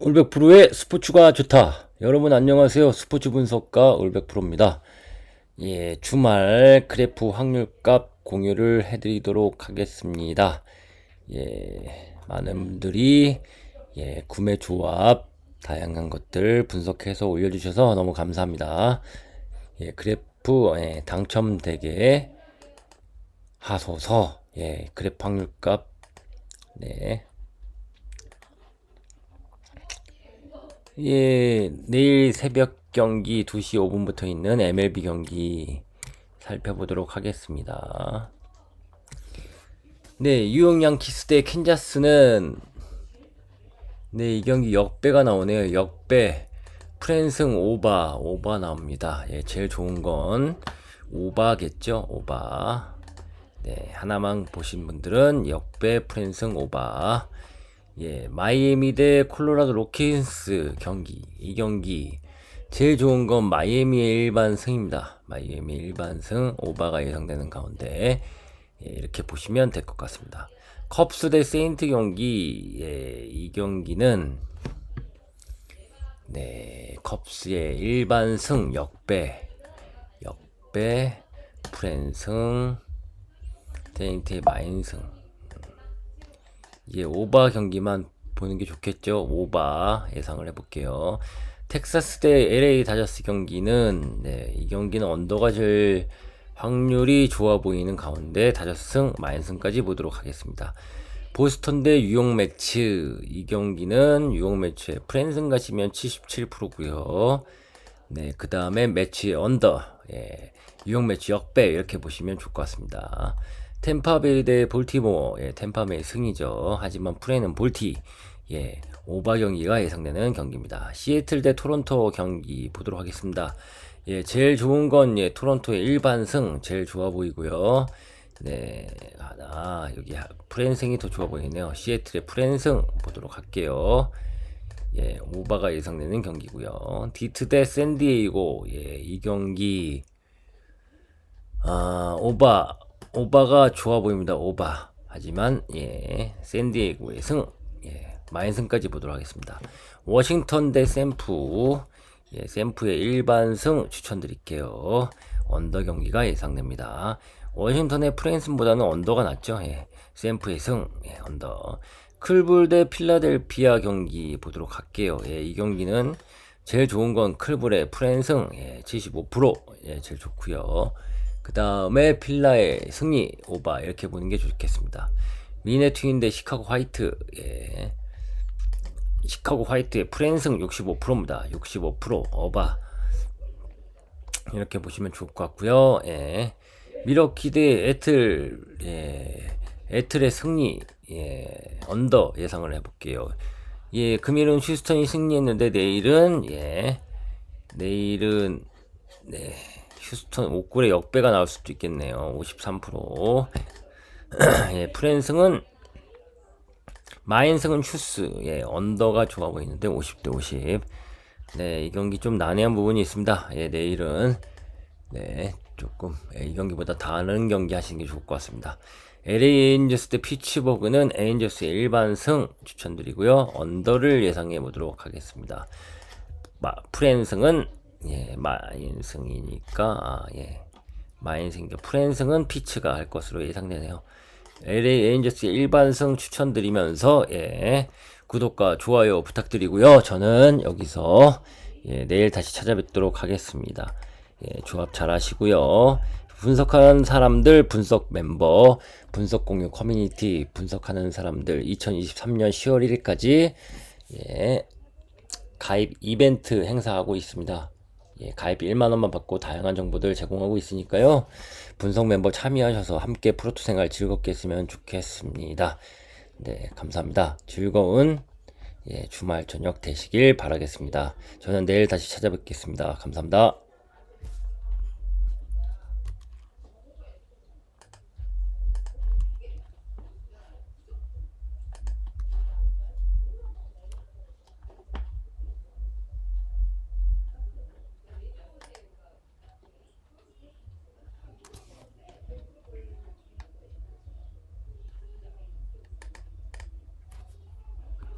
올백프로의 스포츠가 좋다. 여러분 안녕하세요. 스포츠 분석가 올백프로입니다. 예, 주말 그래프 확률값 공유를 해드리도록 하겠습니다. 예, 많은 분들이 예, 구매 조합 다양한 것들 분석해서 올려주셔서 너무 감사합니다. 예, 그래프 예, 당첨되게 하소서 예, 그래프 확률값 네. 예, 내일 새벽 경기 2시 5분부터 있는 MLB 경기 살펴보도록 하겠습니다. 네, 유용양 키스 대 캔자스는 네, 이 경기 역배가 나오네요. 역배. 프랜승 오바, 오바 나옵니다. 예, 제일 좋은 건 오바겠죠? 오바. 네, 하나만 보신 분들은 역배 프랜승 오바. 예, 마이애미 대 콜로라도 로킨스 경기. 이 경기. 제일 좋은 건 마이애미의 일반 승입니다. 마이애미 일반 승 오바가 예상되는 가운데 예, 이렇게 보시면 될 것 같습니다. 컵스 대 세인트 경기. 예, 이 경기는 네, 컵스의 일반 승 역배. 역배 프랜승 세인트의 마인승. 이제 오바 경기만 보는 게 좋겠죠. 오바 예상을 해볼게요. 텍사스 대 LA 다저스 경기는 네, 이 경기는 언더가 제일 확률이 좋아 보이는 가운데 다저스 승 마인승까지 보도록 하겠습니다. 보스턴 대 뉴욕 매치 이 경기는 뉴욕 매치에 프랜슨 가시면 77%고요. 네, 그 다음에 매치 언더 예, 뉴욕 매치 역배 이렇게 보시면 좋을 것 같습니다. 템파베이 대 볼티모어 예, 템파베이 승이죠. 하지만 프레는 볼티 예, 오바 경기가 예상되는 경기입니다. 시애틀 대 토론토 경기 보도록 하겠습니다. 예, 제일 좋은 건 예, 토론토의 일반승 제일 좋아 보이고요. 네, 하나 여기 프랜승이 더 좋아 보이네요. 시애틀의 프랜승 보도록 할게요. 예, 오바가 예상되는 경기고요. 디트 대 샌디에이고 예, 이 경기 아, 오바 오바가 좋아 보입니다. 오바. 하지만 예, 샌디에이고의 승 예, 마인승까지 보도록 하겠습니다. 워싱턴 대 샘프 예, 샘프의 일반 승 추천드릴게요. 언더 경기가 예상됩니다. 워싱턴의 프랜슨보다는 언더가 낫죠. 예, 샘프의 승 예, 언더. 클불 대 필라델피아 경기 보도록 할게요. 예, 이 경기는 제일 좋은 건 클불의 프랜승 예, 75% 예, 제일 좋고요. 그 다음에 필라의 승리 오바 이렇게 보는 게 좋겠습니다. 미네 대 시카고 화이트 예. 시카고 화이트의 프랜승 65%입니다. 65% 어바 이렇게 보시면 좋을 것 같고요. 예. 미러키 대 애틀 예. 애틀의 승리 예. 언더 예상을 해볼게요. 예, 금일은 휴스턴이 승리했는데 내일은 예. 내일은 네. 휴스턴 옥굴의 역배가 나올 수도 있겠네요. 53%. 예, 프랜승은 마인승은 휴스. 예, 언더가 좋아 보이는데 50대 50. 네, 이 경기 좀 난해한 부분이 있습니다. 예, 내일은 네, 조금 예, 이 경기보다 다른 경기 하시는 게 좋을 것 같습니다. LA 에인저스 대 피츠버그는 에인저스의 일반 승 추천드리고요. 언더를 예상해 보도록 하겠습니다. 마, 프랜승은 예, 마인승이니까 아, 예. 마인승 프랜승은 피츠가 할 것으로 예상되네요. LA 에인저스의 일반승 추천드리면서 예. 구독과 좋아요 부탁드리고요. 저는 여기서 예, 내일 다시 찾아뵙도록 하겠습니다. 예, 조합 잘 하시고요. 분석하는 사람들, 분석 멤버, 분석 공유 커뮤니티, 분석하는 사람들 2023년 10월 1일까지 예, 가입 이벤트 행사하고 있습니다. 예, 가입 1만원만 받고 다양한 정보들 제공하고 있으니까요. 분석 멤버 참여하셔서 함께 프로토 생활 즐겁게 했으면 좋겠습니다. 네, 감사합니다. 즐거운 예, 주말 저녁 되시길 바라겠습니다. 저는 내일 다시 찾아뵙겠습니다. 감사합니다.